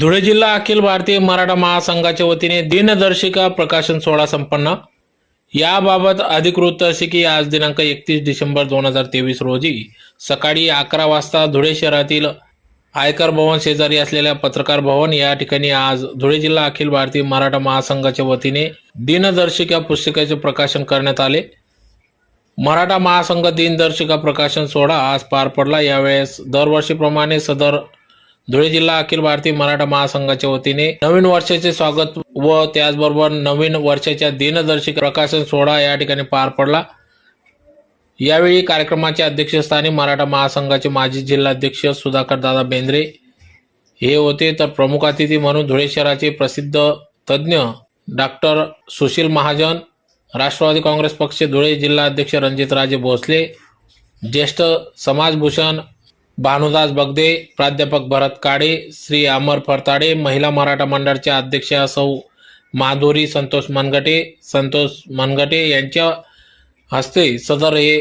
धुळे जिल्हा अखिल भारतीय मराठा महासंघाच्या वतीने दिनदर्शिका प्रकाशन सोहळा संपन्न. याबाबत अधिकृत असे की आज दिनांक एकतीस डिसेंबर दोन हजार तेवीस रोजी सकाळी अकरा वाजता धुळे शहरातील आयकर भवन शेजारी असलेल्या पत्रकार भवन या ठिकाणी आज धुळे जिल्हा अखिल भारतीय मराठा महासंघाच्या वतीने दिनदर्शिका पुस्तिकेचे प्रकाशन करण्यात आले. मराठा महासंघ दिनदर्शिका प्रकाशन सोहळा आज पार पडला. यावेळेस दरवर्षीप्रमाणे सदर धुळे जिल्हा अखिल भारतीय मराठा महासंघाच्या वतीने नवीन वर्षाचे स्वागत व त्याचबरोबर नवीन वर्षाच्या दिनदर्शिका प्रकाशन सोहळा या ठिकाणी पार पडला. यावेळी कार्यक्रमाच्या अध्यक्षस्थानी मराठा महासंघाचे माजी जिल्हाध्यक्ष सुधाकर दादा बेंद्रे हे होते. तर प्रमुख अतिथी म्हणून धुळे शहराचे प्रसिद्ध तज्ज्ञ डॉक्टर सुशील महाजन राष्ट्रवादी काँग्रेस पक्ष धुळे जिल्हाध्यक्ष रणजितराजे भोसले ज्येष्ठ समाजभूषण भानुदास बगदे प्राध्यापक भरत काळे श्री अमर फरताडे महिला मराठा मंडळाच्या अध्यक्षा सौ माधुरी संतोष मनगटे संतोष मनगटे यांच्या हस्ते सदर हे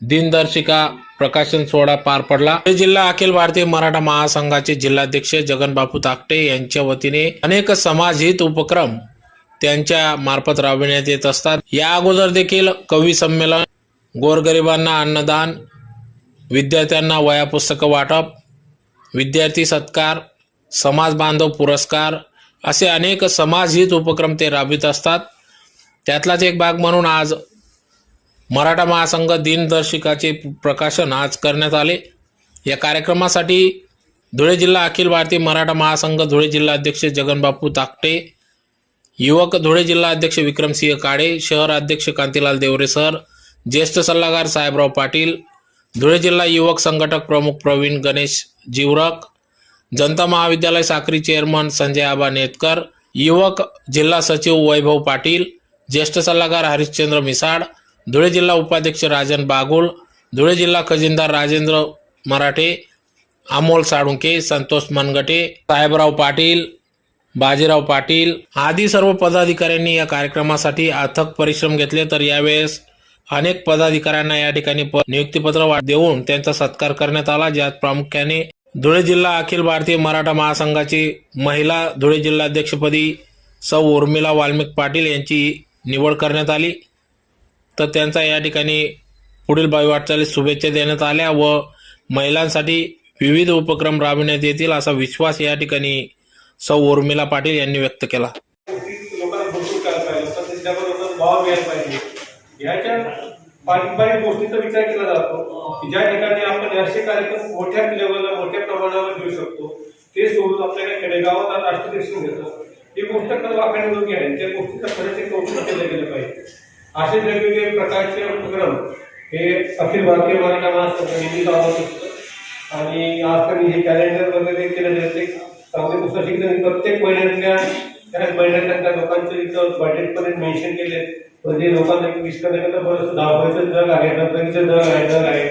दिनदर्शिका प्रकाशन सोहळा पार पडला. जिल्हा अखिल भारतीय मराठा महासंघाचे जिल्हाध्यक्ष जगनबापू ताकटे यांच्या वतीने अनेक समाजहित उपक्रम त्यांच्या मार्फत राबविण्यात येत असतात. या अगोदर देखील कवी संमेलन गोरगरिबांना अन्नदान विद्यार्थ्यांना वया पुस्तकं वाटप विद्यार्थी सत्कार समाज बांधव पुरस्कार असे अनेक समाजहित उपक्रम ते राबवित असतात. त्यातलाच एक भाग म्हणून आज मराठा महासंघ दिनदर्शिकाचे प्रकाशन आज करण्यात आले. या कार्यक्रमासाठी धुळे जिल्हा अखिल भारतीय मराठा महासंघ धुळे जिल्हा अध्यक्ष जगनबापू ताकटे युवक धुळे जिल्हा अध्यक्ष विक्रमसिंह काळे शहर अध्यक्ष कांतीलाल देवरे सर ज्येष्ठ सल्लागार साहेबराव पाटील धुळे जिल्हा युवक संघटक प्रमुख प्रवीण गणेश जीवरक जनता महाविद्यालय साखरी चेअरमन संजय आबा नेतकर युवक जिल्हा सचिव वैभव पाटील ज्येष्ठ सल्लागार हरिश्चंद्र मिसाळ धुळे जिल्हा उपाध्यक्ष राजन बागुल धुळे जिल्हा खजिनदार राजेंद्र मराठे अमोल साळुंके संतोष मनगटे साहेबराव पाटील बाजीराव पाटील आदी सर्व पदाधिकाऱ्यांनी या कार्यक्रमासाठी अथक परिश्रम घेतले. तर यावेळेस अनेक पदाधिकाऱ्यांना या ठिकाणी नियुक्तीपत्र देऊन त्यांचा सत्कार करण्यात आला ज्यात प्रामुख्याने धुळे जिल्हा अखिल भारतीय मराठा महासंघाची महिला धुळे जिल्हाध्यक्षपदी सौ उर्मिला वाल्मिक पाटील यांची निवड करण्यात आली. तर त्यांचा या ठिकाणी पुढील बावी वाटचालीस शुभेच्छा देण्यात आल्या व महिलांसाठी विविध उपक्रम राबविण्यात येतील असा विश्वास या ठिकाणी सौ उर्मिला पाटील यांनी व्यक्त केला. लोकांना ह्याच्या पारंपरिक गोष्टीचा विचार केला जातो की ज्या ठिकाणी आपण असे कार्यक्रम मोठ्या लेवलला मोठ्या प्रमाणावर घेऊ शकतो ते सोडून आपल्याला खेडेगावात राष्ट्रीय शिक्षण घेतो ही गोष्ट खरं आहे. त्या गोष्टीचं खरंच एक कौतुक केलं गेलं पाहिजे. असे वेगवेगळे प्रकारचे उपक्रम हे अखिल भारतीय मराठा महासंघ नेहमी राबवत असतं आणि आज त्यांनी हे कॅलेंडर वगैरे केलं जाते. चांगले पुस्तक प्रत्येक महिन्यातल्या कारण बैठकांना त्या लोकांचं इथं बजेट पण मेन्शन केले. म्हणजे लोकांना विश करण्याकरता बरंच धावपळीचं जग आहे दगदगीचं जग आहे दर आहे.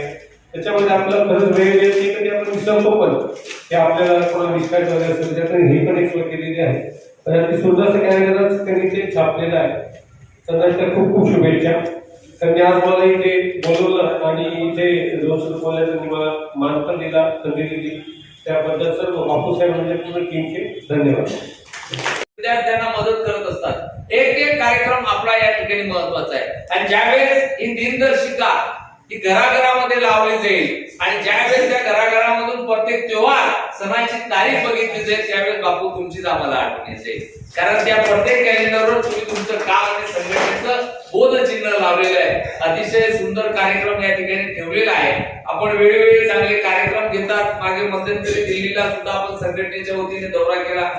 त्याच्यामध्ये आपलं खरंच वेळ देत ते कधी आपण विसरतो पण. ते आपल्याला कोणा विश्वास वगैरे असेल त्याच्यातून ही पण एक्सप्लोर केलेली आहे. तर अति सुंदरसं कॅलेंडरच त्यांनी ते छापलेलं आहे. त्यांना त्या खूप खूप शुभेच्छा. त्यांनी आज मला इथे बोलवलं आणि इथे दोन बोलायला त्यांनी मला मान पण दिला संधी दिली. त्याबद्दल सर्व बापूसाहेब म्हणजे पूर्ण टीमचे धन्यवाद. विद्यार्थ्यांना मदत करत असतात. एक एक कार्यक्रम आपला या ठिकाणी महत्त्वाचा आहे. आणि ज्यावेळेस ही दिनदर्शिका ही घराघरामध्ये लावली जाईल आणि ज्यावेळेस त्या घराघरामधून प्रत्येक त्योहार सणाची तारीख बघितली जाईल त्यावेळेस बापू तुमचीच आम्हाला आठवण येते. कारण त्या प्रत्येक कॅलेंडरवर तुम्ही तुमचं काम आणि संघटनेचं बोधचिन्ह लावलेलं आहे. अतिशय सुंदर कार्यक्रम या ठिकाणी ठेवलेला आहे. आपण वेळोवेळी चांगले कार्यक्रम घेतात. मागे मध्यंतरी दिल्लीला सुद्धा आपण संघटनेच्या वतीने दौरा केला.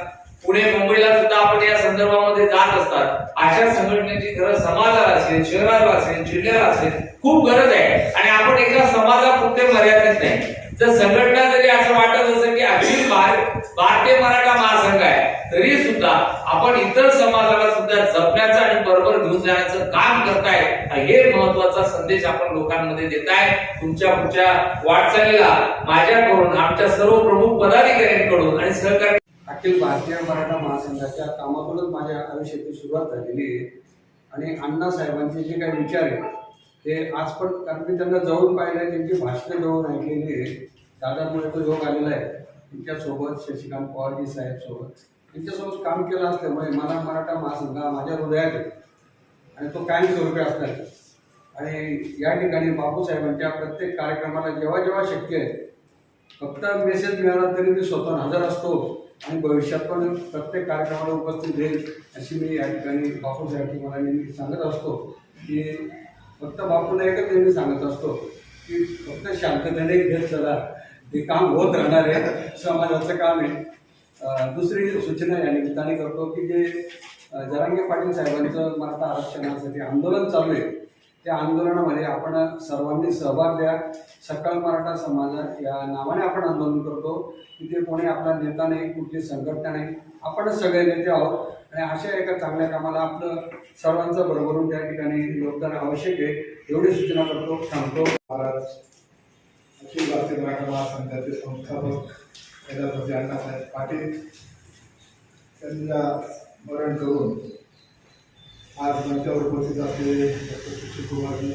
पुणे मुंबईला सुद्धा आपण या संदर्भामध्ये जात असतात. अशा संघटनेची खरं समाजाला असेल शहराला असेल जिल्ह्याला असेल खूप गरज आहे. आणि आपण एका समाजापुरते मर्यादित नाही. जर संघटना जरी असं वाटत असेल की अखिल भारतीय मराठा महासंघ आहे तरी सुद्धा आपण इतर समाजाला सुद्धा जपण्याचं आणि बरोबर घेऊन जाण्याचं काम करताय. हे महत्त्वाचा संदेश आपण लोकांमध्ये देताय. तुमच्या पुढच्या वाटचालीला माझ्याकडून आमच्या सर्व प्रमुख पदाधिकाऱ्यांकडून आणि सहकारी अखिल भारतीय मराठा महासंघाच्या कामातूनच माझ्या आयुष्याची सुरुवात झालेली आहे. आणि अण्णासाहेबांचे जे काही विचार आहेत ते आज पण कारण मी त्यांना जवळून पाहिलं आहे त्यांची भाषणं जवळून ऐकलेली आहे दादामुळे तो योग आलेला आहे. त्यांच्यासोबत शशिकांत पवारजी साहेबसोबत. त्यांच्यासोबत काम केलं असल्यामुळे मला मराठा महासंघ माझ्या हृदयात आहे. आणि तो कायमस्वरूपी असणार आणि या ठिकाणी बापूसाहेबांच्या प्रत्येक कार्यक्रमाला जेव्हा जेव्हा शक्य आहे फक्त मेसेज मिळाला तरी मी स्वतः हजर असतो आणि भविष्यात पण प्रत्येक कार्यक्रमाला उपस्थित राहील अशी मी या ठिकाणी बापूसाहेब मला नेहमी सांगत असतो की फक्त बापूला एकच नेहमी सांगत असतो की फक्त शांततेने घेत चला. हे काम होत राहणार आहे समाजाचं काम आहे. दुसरी सूचना या निमित्ताने करतो की जे जरांगे पाटील साहेबांचं मराठा आरक्षणासाठी आंदोलन चालू आहे त्या आंदोलनामध्ये आपण सर्वांनी सहभाग द्या सकाळ मराठा समाज या नावाने आपण आंदोलन करतो. तिथे कोणी आपला नेता नाही कुठली संघटना नाही. आपणच सगळे नेते आहोत. आणि अशा एका चांगल्या कामाला आपलं सर्वांचं बरोबरून त्या ठिकाणी योगदान आवश्यक आहे. एवढी सूचना करतो सांगतो. महाराज अखिल भारतीय मराठा महासंघाचे संस्थापक अण्णासाहेब पाटील त्यांना मरण करून आज मंचावर उपस्थित असलेले डॉक्टर सुशील सुशीलकुमारजी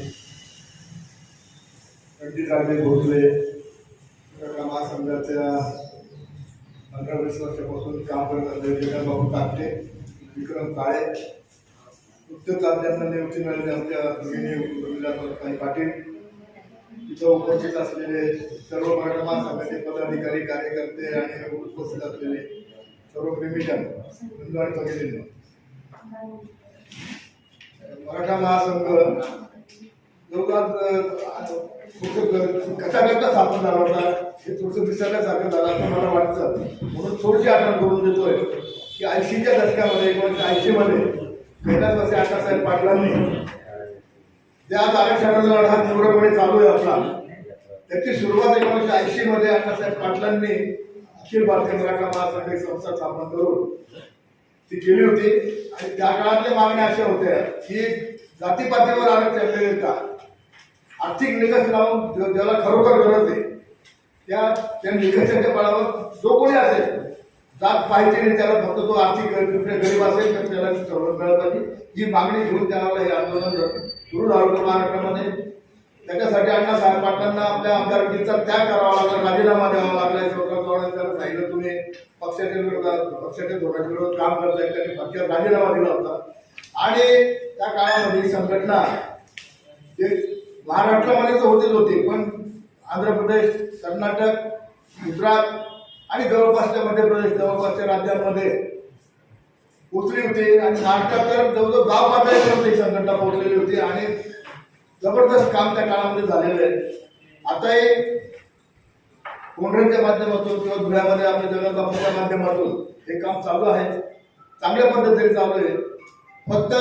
रणजितराजे भोसले महासंघाच्या पंधरा वीस वर्षापासून काम करत असलेले जगनबाबू कापटे विक्रम काळे नुकतेच आज त्यांना नियुक्ती मिळाली आमच्या भगिनी विलासबाई पाटील तिथं उपस्थित असलेले सर्व मराठा महासंघाचे पदाधिकारी कार्यकर्ते आणि उपस्थित असलेले सर्व प्रेमीजन बंधू आणि भगिनींनो. मराठा महासंघ जवळपास कशा स्थापन झाला होता हे थोडंसं विसरण्यासारखं झालं असं मला वाटतं. म्हणून थोडीशी आठवण करून देतोय की ऐंशीच्या दशकामध्ये एकोणीसशे ऐंशीमध्ये कैलासवासी अण्णासाहेब पाटलांनी ज्या आरक्षणाचा लढा तीव्रपणे चालू आहे आपला त्याची सुरुवात एकोणीसशे ऐंशी मध्ये अण्णासाहेब पाटलांनी अखिल भारतीय मराठा महासंघ संस्था स्थापन करून ती केली होती आणि त्या काळातल्या मागण्या अशा होत्या की जातीपातीवर आम्ही दिले का? आर्थिक निकष लावून ज्याला खरोखर गरज आहे त्या त्या निकषाच्या बळावर जो कोणी असेल जात पाहिजे नाही त्याला फक्त तो आर्थिक गरीब असेल तर त्याला सवलत मिळत पाहिजे. ही मागणी घेऊन त्याला हे आंदोलन सुरू झालं महाराष्ट्रामध्ये त्याच्यासाठी अण्णा पाटलांना आपल्या आमदारकीचा त्याग करावा लागला राजीनामा द्यावा लागला. शिवराज चव्हाण त्याला सांगितलं तुम्ही. पक्षाच्या विरोधात पक्षाच्या धोरणाच्या विरोधात काम करताय त्यांनी पक्षात राजीनामा दिला होता. आणि त्या काळामध्ये ही संघटना जे महाराष्ट्रामध्ये तर होतेच होते पण आंध्र प्रदेश कर्नाटक गुजरात आणि जवळपासच्या मध्य प्रदेश जवळपासच्या राज्यांमध्ये पोचली होती. आणि महाराष्ट्रात तर जवळजवळ गाव पातळीपर्यंत ही संघटना पोहोचलेली होती. आणि जबरदस्त काम त्या काळामध्ये झालेलं आहे. आता हे कोंढऱ्यांच्या माध्यमातून किंवा धुळ्यामध्ये आपल्या जगन्नाथाच्या माध्यमातून हे काम चालू आहे. चांगल्या पद्धतीने चालू आहे. फक्त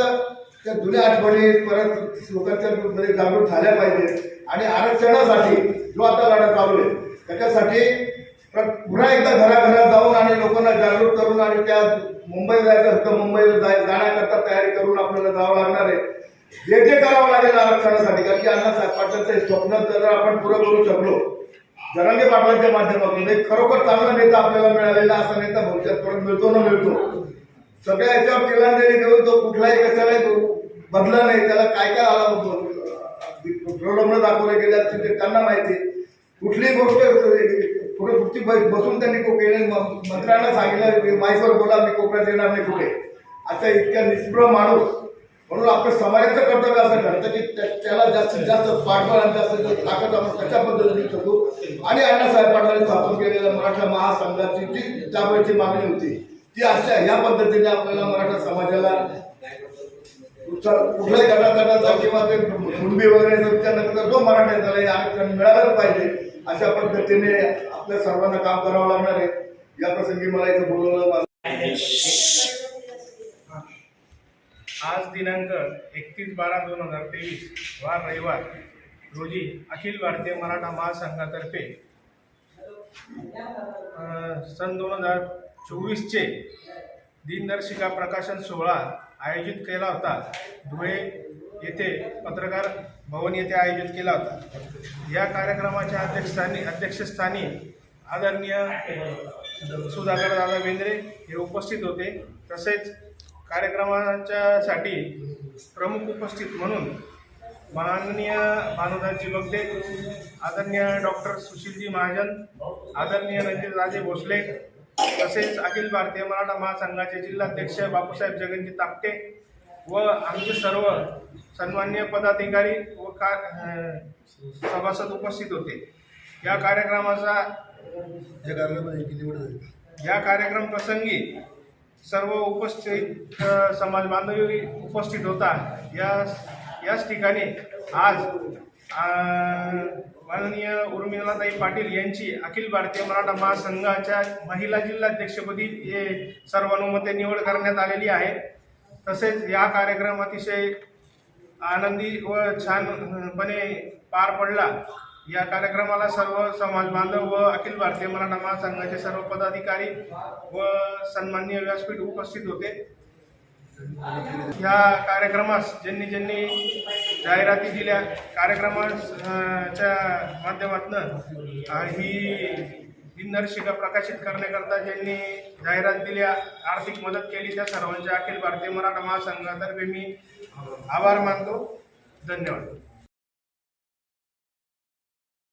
त्या जुन्या आठवणी परत लोकांच्या मध्ये जागृत झाल्या पाहिजेत आणि आरक्षणासाठी जो आता लढा चालू आहे त्याच्यासाठी पुन्हा एकदा घराघरात जाऊन आणि लोकांना जागृत करून आणि त्या मुंबई जायचं असतं मुंबईला जाय जाण्याकरता तयारी करून आपल्याला जावं लागणार आहे. जे जे करावं लागेल आरक्षणासाठी कारण की अण्णासाहेब पाटलांचं स्वप्न जर आपण पुरं करू शकलो जरांगे पाटलांच्या माध्यमातून एक खरोखर चांगला नेता आपल्याला मिळालेला असा नेता भविष्यात परत मिळतो ना मिळतो. सगळ्या याच्यावर तिलांजली देऊन तो कुठलाही कशाला तो बदला नाही. त्याला काय काय आला होतो? प्रलोभन दाखवले गेले असतील ते त्यांना माहिती कुठलीही गोष्ट पुढे पुढची बसून त्यांनी को- मंत्र्यांना सांगितलं माईसवर बोला मी कोकणात येणार नाही कुठे. असा इतक्या निष्प्रळ माणूस म्हणून आपलं समाजाचं कर्तव्य असं ठरतं की त्याला जास्तीत जास्त पाठबळ आणि जास्तीत जास्त ताकद आपण कशा पद्धतीने करू आणि अण्णासाहेब पाटलांनी स्थापन केलेल्या मराठा महासंघाची जी त्यावेळेची मागणी होती ती अशा या पद्धतीने आपल्याला मराठा समाजाला कुठचा- कुठल्याही गटातटाचा किंवा ते कुणबी वगैरे विचार करता जो मराठा झाला हे आरक्षण मिळालंच पाहिजे अशा पद्धतीने आपल्या सर्वांना काम करावं लागणार आहे. या प्रसंगी मला इथं बोलवलं आज दिनांक एकतीस बारा दोन हजार तेवीस वार रविवार. रोजी अखिल भारतीय मराठा महासंघातर्फे सन दोन हजार चोवीसचे दिनदर्शिका प्रकाशन सोहळा आयोजित केला होता. धुळे येथे पत्रकार भवन येथे आयोजित केला होता. या कार्यक्रमाच्या अध्यक्षस्थानी अध्यक्षस्थानी आदरणीय सुधाकर दादा बेंद्रे हे उपस्थित होते. तसेच कार्यक्रमाच्या साठी प्रमुख उपस्थित म्हणून माननीय भानुदासजी बगदे आदरणीय डॉक्टर सुशीलजी महाजन आदरणीय रणजितराजे भोसले तसेच अखिल भारतीय मराठा महासंघाचे जिल्हाध्यक्ष बापूसाहेब जगनजी तापटे व आमचे सर्व सन्मान्य पदाधिकारी व का सभासद उपस्थित होते. या कार्यक्रमाचा या कार्यक्रम प्रसंगी सर्व उपस्थित समाज बांधवी उपस्थित होता. या याच ठिकाणी आज माननीय उर्मिलाताई पाटील यांची अखिल भारतीय मराठा महासंघाच्या महिला जिल्हाध्यक्षपदी हे सर्वानुमते निवड करण्यात आलेली आहे. तसेच या कार्यक्रम अतिशय आनंदी व छानपणे पार पडला. या कार्यक्रमाला सर्व समाज बांधव व अखिल भारतीय मराठा महासंघाचे सर्व पदाधिकारी व सन्माननीय व्यासपीठ उपस्थित होते. या कार्यक्रमास ज्यांनी ज्यांनी जाहिराती दिल्या कार्यक्रमाच्या माध्यमातून ही दिनदर्शिका प्रकाशित करण्याकरता ज्यांनी जाहिरात दिल्या आर्थिक मदत केली त्या सर्वांच्या अखिल भारतीय मराठा महासंघातर्फे मी आभार मानतो. धन्यवाद.